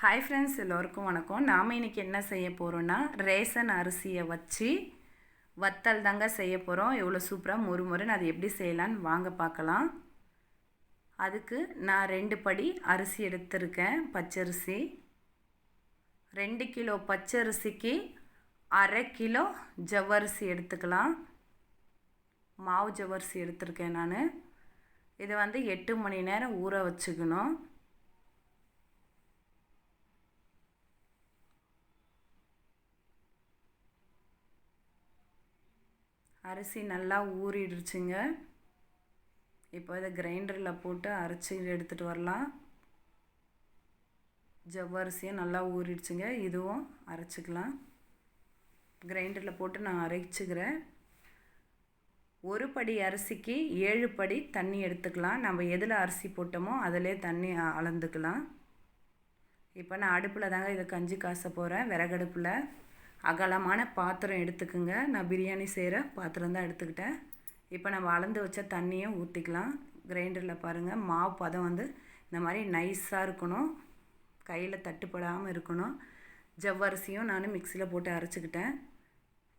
Hi friends எல்லோருக்கும் வணக்கம். நாம் இன்றைக்கி என்ன செய்ய போகிறோன்னா ரேசன் அரிசியை வச்சு வத்தல் தாங்க செய்ய போகிறோம் எவ்வளோ சூப்பராக மொறு மொறுன்னு அது எப்படி செய்யலான்னு வாங்க பார்க்கலாம். அதுக்கு நான் ரெண்டு படி அரிசி எடுத்திருக்கேன் பச்சரிசி. ரெண்டு கிலோ பச்சரிசிக்கு அரை கிலோ ஜவ்வரிசி எடுத்துக்கலாம். மாவு ஜவ்வரிசி எடுத்திருக்கேன் நான். இதை வந்து எட்டு மணி நேரம் ஊற வச்சுக்கணும். அரிசி நல்லா ஊறிடுச்சுங்க. இப்போ இதை கிரைண்டரில் போட்டு அரைச்சி எடுத்துகிட்டு வரலாம். ஜவ்வரிசியும் நல்லா ஊறிடுச்சுங்க. இதுவும் அரைச்சிக்கலாம். கிரைண்டரில் போட்டு நான் அரைச்சிக்கிறேன். ஒரு படி அரிசிக்கு ஏழு படி தண்ணி எடுத்துக்கலாம். நம்ம எதில் அரிசி போட்டோமோ அதிலே தண்ணி அளந்துக்கலாம். இப்போ நான் அடுப்பில் தாங்க இதை கஞ்சி காச போகிறேன் விறகடுப்பில். அகலமான பாத்திரம் எடுத்துக்குங்க. நான் பிரியாணி செய்கிற பாத்திரம் தான் எடுத்துக்கிட்டேன். இப்போ நம்ம அளந்து வச்ச தண்ணியும் ஊற்றிக்கலாம் கிரைண்டரில் பாருங்கள் மாவு பதம் வந்து இந்த மாதிரி நைஸாக இருக்கணும். கையில் தட்டுப்படாமல் இருக்கணும். ஜவ்வரிசியும் நான் மிக்சியில் போட்டு அரைச்சிக்கிட்டேன்.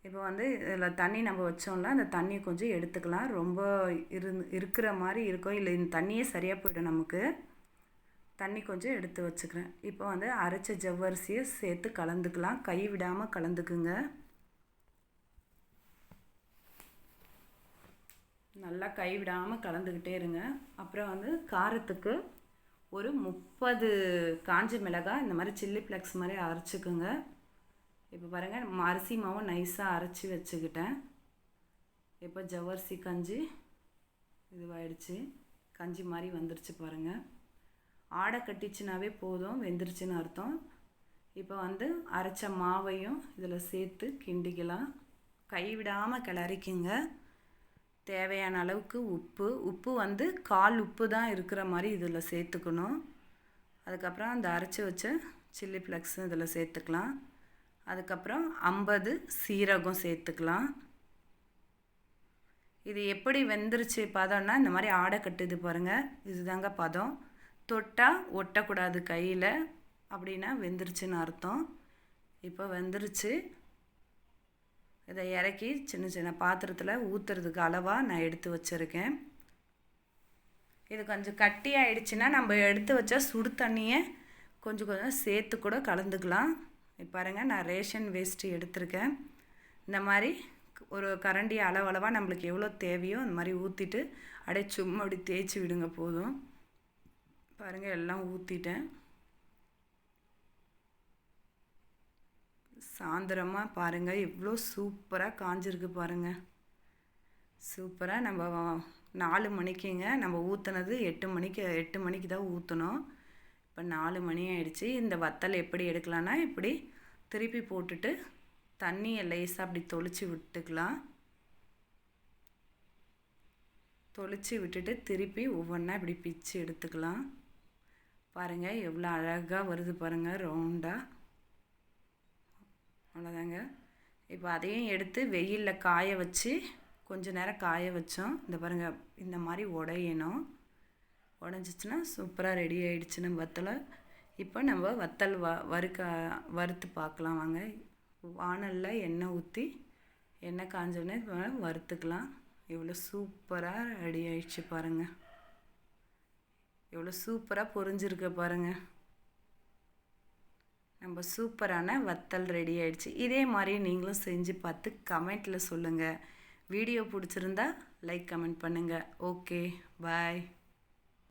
இப்போ வந்து இதில் தண்ணி நம்ம வச்சோம்ல அந்த தண்ணியை கொஞ்சம் எடுத்துக்கலாம். ரொம்ப இரு இருக்கிற மாதிரி இருக்கும். இல்லை இந்த தண்ணியே சரியாக போய்டும் நமக்கு. தண்ணி கொஞ்சம் எடுத்து வச்சுக்கிறேன். இப்போ வந்து அரைச்ச ஜவ்வரிசியை சேர்த்து கலந்துக்கலாம். கை விடாமல் கலந்துக்குங்க. நல்லா கை விடாமல் கலந்துக்கிட்டே இருங்க. அப்புறம் வந்து காரத்துக்கு ஒரு முப்பது காஞ்ச மிளகாய் இந்த மாதிரி சில்லி ஃப்ளெக்ஸ் மாதிரி அரைச்சிக்குங்க. இப்போ பாருங்கள் அரிசி மாவும் நைஸாக அரைச்சி வச்சுக்கிட்டேன். இப்போ ஜவ்வரிசி கஞ்சி இதுவாயிடுச்சு. கஞ்சி மாதிரி வந்துருச்சு பாருங்கள் ஆடை கட்டிச்சுனாவே போதும் வெந்துருச்சுன்னு அர்த்தம். இப்போ வந்து அரைச்ச மாவையும் இதில் சேர்த்து கிண்டிக்கலாம். கைவிடாமல் கிளறிக்குங்க. தேவையான அளவுக்கு உப்பு. உப்பு வந்து கால் உப்பு தான் இருக்கிற மாதிரி இதில் சேர்த்துக்கணும். அதுக்கப்புறம் அந்த அரைச்சி வச்ச சில்லி ஃப்ளக்ஸும் இதில் சேர்த்துக்கலாம். அதுக்கப்புறம் ஐம்பது சீரகம் சேர்த்துக்கலாம். இது எப்படி வெந்துருச்சு பதம்னா இந்த மாதிரி ஆடை கட்டுது பாருங்கள் இதுதாங்க பதம். தொட்டால் ஒட்டக்கூடாது கையில் அப்படின்னா வெந்துருச்சுன்னு அர்த்தம். இப்போ வெந்துருச்சு. இதை இறக்கி சின்ன சின்ன பாத்திரத்தில் ஊற்றுறதுக்கு அளவாக நான் எடுத்து வச்சுருக்கேன். இது கொஞ்சம் கட்டி ஆயிடுச்சுன்னா நம்ம எடுத்து வச்சா சுடு தண்ணியை கொஞ்சம் கொஞ்சம் சேர்த்து கூட கலந்துக்கலாம். இப்போ பாருங்கள் நான் ரேஷன் வேஸ்ட்டு எடுத்திருக்கேன். இந்த மாதிரி ஒரு கரண்டி அளவளவாக நம்மளுக்கு எவ்வளோ தேவையோ அந்த மாதிரி ஊற்றிட்டு அப்படியே சும்மா அப்படி தேய்ச்சி விடுங்க போதும். பாருங்கள் எல்லாம் ஊற்றிட்டேன் சாயந்தரமாக பாருங்கள் எவ்வளோ சூப்பராக காஞ்சிருக்கு பாருங்கள் சூப்பராக நம்ம நாலு மணிக்குங்க நம்ம ஊற்றுனது எட்டு மணிக்கு எட்டு மணிக்கு தான் ஊற்றணும் இப்போ நாலு மணி ஆயிடுச்சு. இந்த வத்தல் எப்படி எடுக்கலான்னா இப்படி திருப்பி போட்டுட்டு தண்ணியை லேசாக அப்படி தொளிச்சு விட்டுக்கலாம். தொளிச்சு விட்டுட்டு திருப்பி ஒவ்வொன்றா இப்படி பிச்சு எடுத்துக்கலாம். பாருங்கள் எவ்வளோ அழகாக வருது பாருங்கள் ரவுண்டாக அவ்வளோதாங்க இப்போ அதையும் எடுத்து வெயிலில் காய வச்சு கொஞ்ச நேரம் காய வச்சோம். இந்த பாருங்கள் இந்த மாதிரி உடையணும். உடஞ்சிச்சின்னா சூப்பராக ரெடி ஆகிடுச்சுன்னு வத்தலை. இப்போ நம்ம வத்தல் வ வறுக்க வறுத்து பார்க்கலாம் வாங்க. வானலில் எண்ணெய் ஊற்றி எண்ணெய் காஞ்சோடனே வறுத்துக்கலாம். எவ்வளோ சூப்பராக ரெடி ஆயிடுச்சு பாருங்கள் எவ்வளோ சூப்பராக பொரிஞ்சிருக்க பாருங்கள் நம்ம சூப்பரான வத்தல் ரெடி ஆயிடுச்சு. இதே மாதிரி நீங்களும் செஞ்சு பார்த்து கமெண்ட்டில் சொல்லுங்கள் வீடியோ பிடிச்சிருந்தா லைக் கமெண்ட் பண்ணுங்கள் ஓகே பாய்